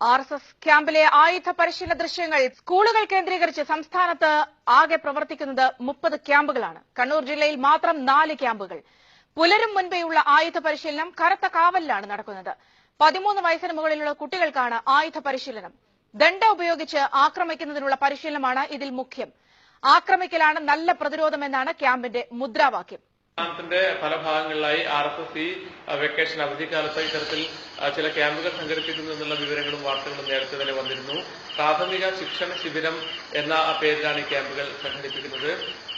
R S S ക്യാമ്പിലെ ആയുധ പരിശീലന ദൃശ്യങ്ങൾ സ്കൂളുകൾ കേന്ദ്രീകരിച്ച് സംസ്ഥാനത്ത് ആകെ പ്രവർത്തിക്കുന്നത് മുപ്പത് ക്യാമ്പുകളാണ്. കണ്ണൂർ ജില്ലയിൽ മാത്രം നാല് ക്യാമ്പുകൾ. പുലരും മുൻപെയുള്ള ആയുധ പരിശീലനം കറുത്ത കാവലിലാണ് നടക്കുന്നത്. പതിമൂന്ന് വയസ്സിന് മുകളിലുള്ള കുട്ടികൾക്കാണ് ആയുധ പരിശീലനം. ദണ്ഡ ഉപയോഗിച്ച് ആക്രമിക്കുന്നതിനുള്ള പരിശീലനമാണ് ഇതിൽ മുഖ്യം. ആക്രമിക്കലാണ് നല്ല പ്രതിരോധമെന്നാണ് ക്യാമ്പിന്റെ മുദ്രാവാക്യം. സംസ്ഥാനത്തിന്റെ പല ഭാഗങ്ങളിലായി ആർ എസ് എസ് ഈ വെക്കേഷൻ അവധിക്കാലത്ത് ഇത്തരത്തിൽ ചില ക്യാമ്പുകൾ സംഘടിപ്പിക്കുന്നു എന്നുള്ള വിവരങ്ങളും വാർത്തകളും നേരത്തെ തന്നെ വന്നിരുന്നു. പ്രാഥമിക ശിക്ഷണ ശിബിരം എന്ന പേരിലാണ് ഈ ക്യാമ്പുകൾ സംഘടിപ്പിക്കുന്നത്.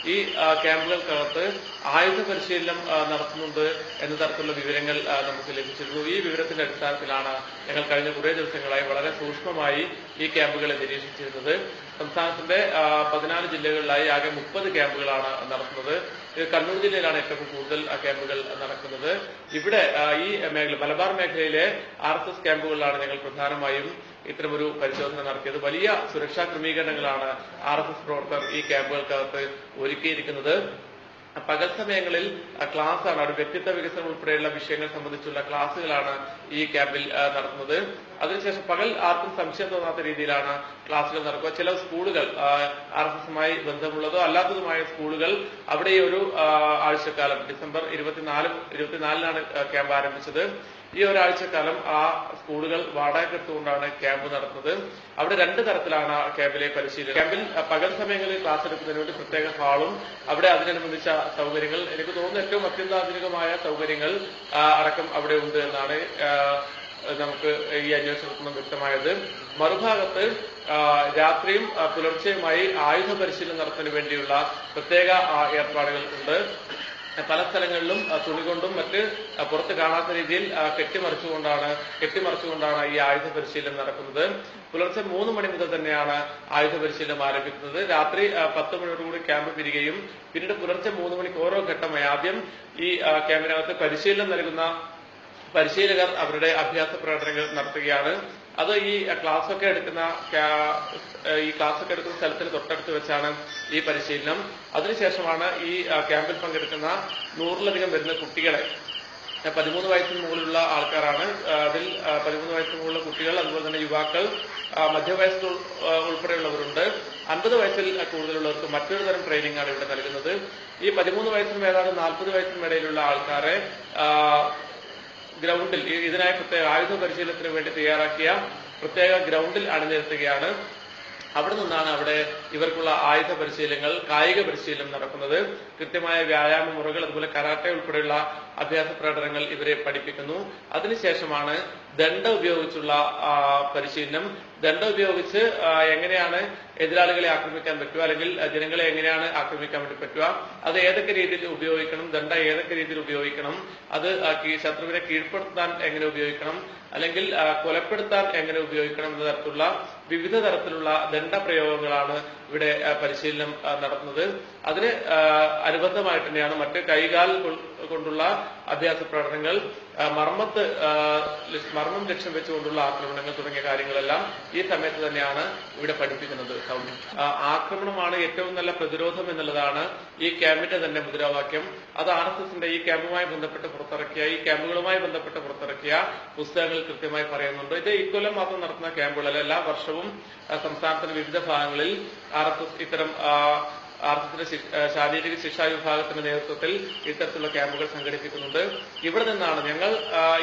ഈ ക്യാമ്പുകൾക്കകത്ത് ആയുധ പരിശീലനം നടത്തുന്നുണ്ട് എന്ന തരത്തിലുള്ള വിവരങ്ങൾ നമുക്ക് ലഭിച്ചിരുന്നു. ഈ വിവരത്തിന്റെ അടിസ്ഥാനത്തിലാണ് ഞങ്ങൾ കഴിഞ്ഞ കുറേ ദിവസങ്ങളായി വളരെ സൂക്ഷ്മമായി ഈ ക്യാമ്പുകളെ നിരീക്ഷിച്ചിരുന്നത്. സംസ്ഥാനത്തിന്റെ പതിനാല് ജില്ലകളിലായി ആകെ മുപ്പത് ക്യാമ്പുകളാണ് നടത്തുന്നത്. കണ്ണൂർ ജില്ലയിലാണ് ഏറ്റവും കൂടുതൽ ക്യാമ്പുകൾ നടക്കുന്നത്. ഇവിടെ ഈ മേഖല മലബാർ മേഖലയിലെ ആർ എസ് എസ് ക്യാമ്പുകളിലാണ് ഞങ്ങൾ പ്രധാനമായും ഇത്തരമൊരു പരിശോധന നടത്തിയത്. വലിയ സുരക്ഷാ ക്രമീകരണങ്ങളാണ് ആർ എസ് എസ് പ്രവർത്തകർ ഈ ക്യാമ്പുകൾക്കകത്ത് ഒരുക്കിയിരിക്കുന്നത്. പകൽ സമയങ്ങളിൽ ക്ലാസ്സാണ് ഒരു വ്യക്തിത്വ വികസനം ഉൾപ്പെടെയുള്ള വിഷയങ്ങൾ സംബന്ധിച്ചുള്ള ക്ലാസ്സുകളാണ് ഈ ക്യാമ്പിൽ നടത്തുന്നത്. അതിനുശേഷം പകൽ ആർക്കും സംശയം തോന്നാത്ത രീതിയിലാണ് ക്ലാസ്സുകൾ നടക്കുക. ചില സ്കൂളുകൾ ആർ എസ് എസുമായി ബന്ധമുള്ളതോ അല്ലാത്തതുമായ സ്കൂളുകൾ അവിടെ ഒരു ആഴ്ചക്കാലം ഡിസംബർ ഇരുപത്തിനാല് ഇരുപത്തിനാലിനാണ് ക്യാമ്പ് ആരംഭിച്ചത്. ഈ ഒരാഴ്ച കാലം ആ സ്കൂളുകൾ വാടകയ്ക്കെടുത്തുകൊണ്ടാണ് ക്യാമ്പ് നടത്തുന്നത്. അവിടെ രണ്ട് തരത്തിലാണ് ക്യാമ്പിലെ പരിശീലനം. ക്യാമ്പിൽ പകൽ സമയങ്ങളിൽ ക്ലാസ് എടുക്കുന്നതിന് വേണ്ടി പ്രത്യേക ഹാളും അവിടെ അതിനനുബന്ധിച്ച സൗകര്യങ്ങൾ. എനിക്ക് തോന്നുന്നു ഏറ്റവും അത്യന്താധുനികമായ സൗകര്യങ്ങൾ അടക്കം അവിടെ ഉണ്ട് എന്നാണ് നമുക്ക് ഈ അന്വേഷണത്തിൽ വ്യക്തമായത്. മറുഭാഗത്ത് രാത്രിയും പുലർച്ചെയുമായി ആയുധ പരിശീലനം നടത്തുന്നതിന് വേണ്ടിയുള്ള പ്രത്യേക ഏർപ്പാടുകൾ ഉണ്ട്. പല സ്ഥലങ്ങളിലും തുണി കൊണ്ടും മറ്റ് പുറത്ത് കാണാത്ത രീതിയിൽ കെട്ടിമറിച്ചുകൊണ്ടാണ് കെട്ടിമറിച്ചുകൊണ്ടാണ് ഈ ആയുധ പരിശീലനം നടക്കുന്നത്. പുലർച്ചെ മൂന്ന് മണി മുതൽ തന്നെയാണ് ആയുധ പരിശീലനം ആരംഭിക്കുന്നത്. രാത്രി പത്ത് മണിയോടുകൂടി ക്യാമ്പ് പിരികയും പിന്നീട് പുലർച്ചെ മൂന്ന് മണിക്ക് ഓരോ ഘട്ടമായി ആദ്യം ഈ ക്യാമ്പിനകത്ത് പരിശീലനം നൽകുന്ന പരിശീലകർ അവരുടെ അഭ്യാസ പ്രകടനങ്ങൾ നടത്തുകയാണ്. അത് ഈ ക്ലാസ് ഒക്കെ എടുക്കുന്ന ഈ ക്ലാസ് ഒക്കെ എടുക്കുന്ന സ്ഥലത്തിന് തൊട്ടടുത്ത് വെച്ചാണ് ഈ പരിശീലനം. അതിനുശേഷമാണ് ഈ ക്യാമ്പിൽ പങ്കെടുക്കുന്ന നൂറിലധികം വരുന്ന കുട്ടികളെ. പതിമൂന്ന് വയസ്സിന് മുകളിലുള്ള ആൾക്കാരാണ്. അതിൽ പതിമൂന്ന് വയസ്സിന് മുകളിലുള്ള കുട്ടികൾ അതുപോലെ തന്നെ യുവാക്കൾ മധ്യവയസ്സ് ഉൾപ്പെടെയുള്ളവരുണ്ട്. അൻപത് വയസ്സിൽ കൂടുതലുള്ളവർക്ക് മറ്റൊരു തരം ട്രെയിനിങ് ആണ് ഇവിടെ നൽകുന്നത്. ഈ പതിമൂന്ന് വയസ്സിനും ഏതാണ്ട് നാൽപ്പത് വയസ്സിനും ഇടയിലുള്ള ആൾക്കാരെ ഗ്രൗണ്ടിൽ ഇതിനായി പ്രത്യേക ആയുധ പരിശീലനത്തിന് വേണ്ടി തയ്യാറാക്കിയ പ്രത്യേക ഗ്രൗണ്ടിൽ അണിനിരത്തുകയാണ്. അവിടെ നിന്നാണ് അവിടെ ഇവർക്കുള്ള ആയുധ പരിശീലനങ്ങൾ കായിക പരിശീലനം നടക്കുന്നത്. കൃത്യമായ വ്യായാമ മുറകൾ അതുപോലെ കരാട്ടെ ഉൾപ്പെടെയുള്ള അഭ്യാസ പ്രകടനങ്ങൾ ഇവരെ പഠിപ്പിക്കുന്നു. അതിനുശേഷമാണ് ദണ്ഡ ഉപയോഗിച്ചുള്ള പരിശീലനം. ദണ്ഡ ഉപയോഗിച്ച് എങ്ങനെയാണ് എതിരാളികളെ ആക്രമിക്കാൻ പറ്റുക അല്ലെങ്കിൽ ജനങ്ങളെ എങ്ങനെയാണ് ആക്രമിക്കാൻ വേണ്ടി പറ്റുക അത് ഏതൊക്കെ രീതിയിൽ ഉപയോഗിക്കണം ദണ്ഡ ഏതൊക്കെ രീതിയിൽ ഉപയോഗിക്കണം അത് ശത്രുവിനെ കീഴ്പ്പെടുത്താൻ എങ്ങനെ ഉപയോഗിക്കണം അല്ലെങ്കിൽ കൊലപ്പെടുത്താൻ എങ്ങനെ ഉപയോഗിക്കണം എന്ന തരത്തിലുള്ള വിവിധ തരത്തിലുള്ള ദണ്ഡപ്രയോഗങ്ങളാണ് ഇവിടെ പരിശീലനം നടത്തുന്നത്. അതിന് അനുബന്ധമായിട്ട് തന്നെയാണ് മറ്റ് കൈകാൽ കൊണ്ടുള്ള അഭ്യാസ പ്രകടനങ്ങൾ മർമ്മത്ത് മർമ്മം ലക്ഷ്യം വെച്ചുകൊണ്ടുള്ള ആക്രമണങ്ങൾ തുടങ്ങിയ കാര്യങ്ങളെല്ലാം ഈ സമയത്ത് തന്നെയാണ് ഇവിടെ പഠിപ്പിക്കുന്നത്. ആക്രമണമാണ് ഏറ്റവും നല്ല പ്രതിരോധം എന്നുള്ളതാണ് ഈ ക്യാമ്പിന്റെ തന്നെ മുദ്രാവാക്യം. അത് ആർ എസ് എസിന്റെ ഈ ക്യാമ്പുമായി ബന്ധപ്പെട്ട് പുറത്തിറക്കിയ ഈ ക്യാമ്പുകളുമായി ബന്ധപ്പെട്ട് പുറത്തിറക്കിയ പുസ്തകങ്ങൾ കൃത്യമായി പറയുന്നുണ്ട്. ഇത് ഇക്കൊല്ലം മാത്രം നടത്തുന്ന ക്യാമ്പുകളല്ല. എല്ലാ വർഷവും സംസ്ഥാനത്തിന്റെ വിവിധ ഭാഗങ്ങളിൽ ആർ എസ് എസ് ഇത്തരം ആർ എസ് എസിന്റെ ശാരീരിക ശിക്ഷാ വിഭാഗത്തിന്റെ നേതൃത്വത്തിൽ ഇത്തരത്തിലുള്ള ക്യാമ്പുകൾ സംഘടിപ്പിക്കുന്നുണ്ട്. ഇവിടെ നിന്നാണ് ഞങ്ങൾ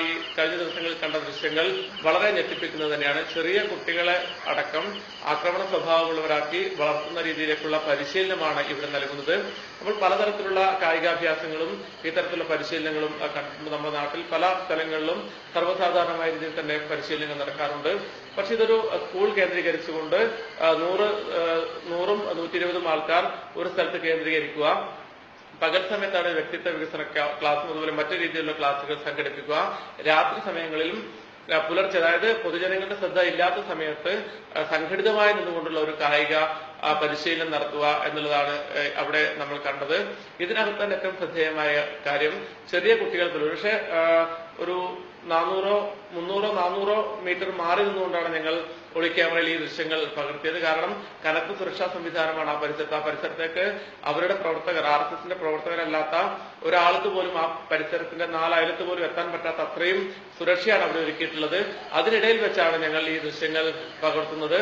ഈ കഴിഞ്ഞ ദിവസങ്ങളിൽ കണ്ട ദൃശ്യങ്ങൾ വളരെ ഞെട്ടിപ്പിക്കുന്നത് തന്നെയാണ്. ചെറിയ കുട്ടികളെ അടക്കം ആക്രമണ സ്വഭാവമുള്ളവരാക്കി വളർത്തുന്ന രീതിയിലേക്കുള്ള പരിശീലനമാണ് ഇവിടെ നൽകുന്നത്. അപ്പോൾ പലതരത്തിലുള്ള കായികാഭ്യാസങ്ങളും ഇത്തരത്തിലുള്ള പരിശീലനങ്ങളും കണ്ടിട്ടുണ്ട് നമ്മുടെ നാട്ടിൽ. പല സ്ഥലങ്ങളിലും സർവസാധാരണമായ രീതിയിൽ തന്നെ പരിശീലനങ്ങൾ നടക്കാറുണ്ട്. പക്ഷെ ഇതൊരു സ്കൂൾ കേന്ദ്രീകരിച്ചുകൊണ്ട് നൂറ് നൂറും നൂറ്റി ഇരുപതും ആൾക്കാർ ഒരു സ്ഥലത്ത് കേന്ദ്രീകരിക്കുക. പകൽ സമയത്താണ് വ്യക്തിത്വ വികസന ക്ലാ- ക്ലാസ്സും അതുപോലെ മറ്റു രീതിയിലുള്ള ക്ലാസുകൾ സംഘടിപ്പിക്കുക. രാത്രി സമയങ്ങളിലും പുലർച്ചെ അതായത് പൊതുജനങ്ങളുടെ ശ്രദ്ധ ഇല്ലാത്ത സമയത്ത് സംഘടിതമായി നിന്നുകൊണ്ടുള്ള ഒരു കായിക പരിശീലനം നടത്തുക എന്നുള്ളതാണ് അവിടെ നമ്മൾ കണ്ടത്. ഇതിനകത്ത് തന്നെ ഏറ്റവും ശ്രദ്ധേയമായ കാര്യം ചെറിയ കുട്ടികൾ ഒരു പക്ഷേ ഒരു നാനൂറോ മുന്നൂറോ നാനൂറോ മീറ്റർ മാറി നിന്നുകൊണ്ടാണ് ഞങ്ങൾ ഒളി ക്യാമറയിൽ ഈ ദൃശ്യങ്ങൾ പകർത്തിയത്. കാരണം കനത്ത സുരക്ഷാ സംവിധാനമാണ് ആ പരിസരത്ത്. ആ പരിസരത്തേക്ക് അവരുടെ പ്രവർത്തകർ ആർ എസ് എസിന്റെ പ്രവർത്തകരല്ലാത്ത ഒരാൾക്ക് പോലും ആ പരിസരത്തിന്റെ നാലയലത്ത് പോലും എത്താൻ പറ്റാത്ത അത്രയും സുരക്ഷയാണ് അവിടെ ഒരുക്കിയിട്ടുള്ളത് അതിനിടയിൽ വെച്ചാണ് ഞങ്ങൾ ഈ ദൃശ്യങ്ങൾ പകർത്തുന്നത്.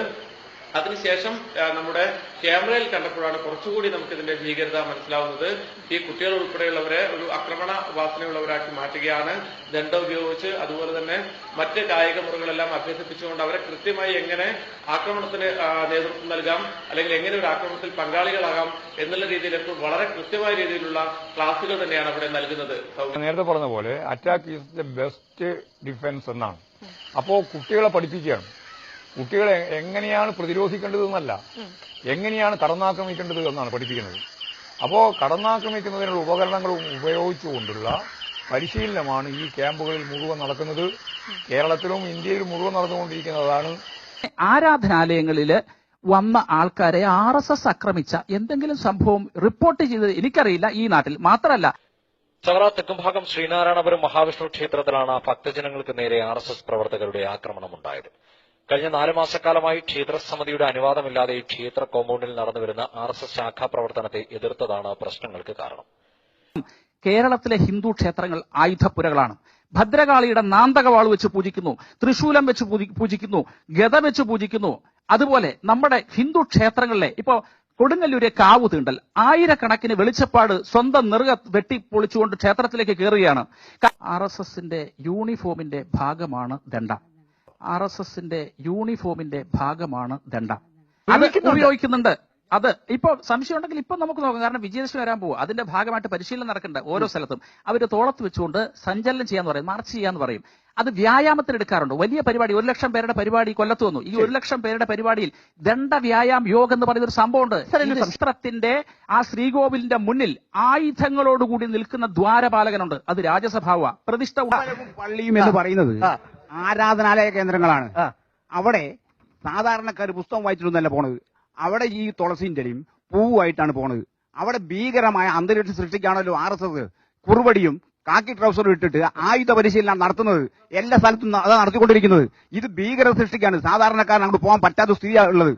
അതിനുശേഷം നമ്മുടെ ക്യാമറയിൽ കണ്ടപ്പോഴാണ് കുറച്ചുകൂടി നമുക്ക് ഇതിന്റെ ഭീകരത മനസ്സിലാവുന്നത്. ഈ കുട്ടികൾ ഉൾപ്പെടെയുള്ളവരെ ഒരു ആക്രമണ വാസനയുള്ളവരാക്കി മാറ്റുകയാണ് ദണ്ഡ ഉപയോഗിച്ച്. അതുപോലെ തന്നെ മറ്റ് കായിക മുറകളെല്ലാം അഭ്യസിപ്പിച്ചുകൊണ്ട് അവരെ കൃത്യമായി എങ്ങനെ ആക്രമണത്തിന് നേതൃത്വം നൽകാം അല്ലെങ്കിൽ എങ്ങനെ ഒരു ആക്രമണത്തിൽ പങ്കാളികളാകാം എന്നുള്ള രീതിയിൽ വളരെ കൃത്യമായ രീതിയിലുള്ള ക്ലാസുകൾ തന്നെയാണ് അവിടെ നൽകുന്നത്. നേരത്തെ പറഞ്ഞ പോലെ അറ്റാക്ക് ഈസ് ബെസ്റ്റ് ഡിഫൻസ് എന്നാണ്. അപ്പോ കുട്ടികളെ പഠിപ്പിക്കുകയാണ്. കുട്ടികളെ എങ്ങനെയാണ് പ്രതിരോധിക്കേണ്ടതെന്നല്ല. എങ്ങനെയാണ് കടന്നാക്രമിക്കേണ്ടത് എന്നാണ് പഠിപ്പിക്കുന്നത്. അപ്പോൾ കടന്നാക്രമിക്കുന്നതിനുള്ള ഉപകരണങ്ങൾ ഉപയോഗിച്ചുകൊണ്ടുള്ള പരിശീലനമാണ് ഈ ക്യാമ്പുകളിൽ മുഴുവൻ നടക്കുന്നത്. കേരളത്തിലും ഇന്ത്യയിലും മുഴുവൻ നടന്നുകൊണ്ടിരിക്കുന്നതാണ്. ആരാധനാലയങ്ങളിൽ വന്ന ആൾക്കാരെ ആർ എസ് എസ് ആക്രമിച്ച എന്തെങ്കിലും സംഭവം റിപ്പോർട്ട് ചെയ്തത് എനിക്കറിയില്ല ഈ നാട്ടിൽ. മാത്രമല്ല ചവറ തെക്കുംഭാഗം ശ്രീനാരായണപുരം മഹാവിഷ്ണു ക്ഷേത്രത്തിലാണ് ഭക്തജനങ്ങൾക്ക് നേരെ ആർ എസ് എസ് പ്രവർത്തകരുടെ ആക്രമണമുണ്ടായത് കഴിഞ്ഞ നാല് മാസക്കാലമായി ക്ഷേത്രസമിതിയുടെ അനുവാദമില്ലാതെ ക്ഷേത്ര കോമ്പൌണ്ടിൽ നടന്നുവരുന്ന ആർ എസ് എസ് ശാഖാ പ്രവർത്തനത്തെ എതിർത്തതാണ് പ്രശ്നങ്ങൾക്ക് കാരണം. കേരളത്തിലെ ഹിന്ദു ക്ഷേത്രങ്ങൾ ആയുധപ്പുരകളാണ്. ഭദ്രകാളിയുടെ നാന്തകവാൾ വെച്ച് പൂജിക്കുന്നു തൃശൂലം വെച്ച് പൂജിക്കുന്നു ഗത വെച്ച് പൂജിക്കുന്നു. അതുപോലെ നമ്മുടെ ഹിന്ദു ക്ഷേത്രങ്ങളിലെ ഇപ്പോ കൊടുങ്ങല്ലൂരെ കാവു തീണ്ടൽ ആയിരക്കണക്കിന് വെളിച്ചപ്പാട് സ്വന്തം നിറുക വെട്ടി പൊളിച്ചുകൊണ്ട് ക്ഷേത്രത്തിലേക്ക് കയറുകയാണ് ആർ എസ് എസിന്റെ യൂണിഫോമിന്റെ ഭാഗമാണ് ദണ്ഡ. ആർ എസ് എസിന്റെ യൂണിഫോമിന്റെ ഭാഗമാണ് ദണ്ഡ. അത് ഉപയോഗിക്കുന്നുണ്ട്. അത് ഇപ്പൊ സംശയം ഉണ്ടെങ്കിൽ ഇപ്പൊ നമുക്ക് നോക്കാം. കാരണം വിജയദശമി വരാൻ പോകും അതിന്റെ ഭാഗമായിട്ട് പരിശീലനം നടക്കേണ്ട ഓരോ സ്ഥലത്തും. അവർ തോളത്ത് വെച്ചുകൊണ്ട് സഞ്ചലനം ചെയ്യാന്ന് പറയും മാർച്ച് ചെയ്യാന്ന് പറയും. അത് വ്യായാമത്തിന് എടുക്കാറുണ്ട്. വലിയ പരിപാടി ഒരു ലക്ഷം പേരുടെ പരിപാടി കൊല്ലത്ത് വന്നു. ഈ ഒരു ലക്ഷം പേരുടെ പരിപാടിയിൽ ദണ്ഡ വ്യായാം യോഗ എന്ന് പറയുന്ന ഒരു സംഭവമുണ്ട് ഉണ്ട്. ശസ്ത്രത്തിന്റെ ആ ശ്രീകോവിലിന്റെ മുന്നിൽ ആയുധങ്ങളോടുകൂടി നിൽക്കുന്ന ദ്വാരപാലകനുണ്ട്. അത് രാജസഭാവ പ്രതിഷ്ഠ പള്ളിയും എന്ന് പറയുന്നത് ആരാധനാലയ കേന്ദ്രങ്ങളാണ്. അവിടെ സാധാരണക്കാർ പുസ്തകം വായിച്ചിട്ടൊന്നല്ല പോണത്. അവിടെ ഈ തുളസിന്റെയും പൂവായിട്ടാണ് പോണത്. അവിടെ ഭീകരമായ അന്തരീക്ഷം സൃഷ്ടിക്കുകയാണല്ലോ ആർ എസ് എസ്. കുറുവടിയും കാക്കി ട്രൗസറും ഇട്ടിട്ട് ആയുധ പരിശീലനം നടത്തുന്നത്. എല്ലാ സ്ഥലത്തും അത് നടത്തിക്കൊണ്ടിരിക്കുന്നത്. ഇത് ഭീകര സൃഷ്ടിക്കാണ് സാധാരണക്കാരൻ അങ്ങോട്ട് പോകാൻ പറ്റാത്ത സ്ഥിതിയാണ് ഉള്ളത്.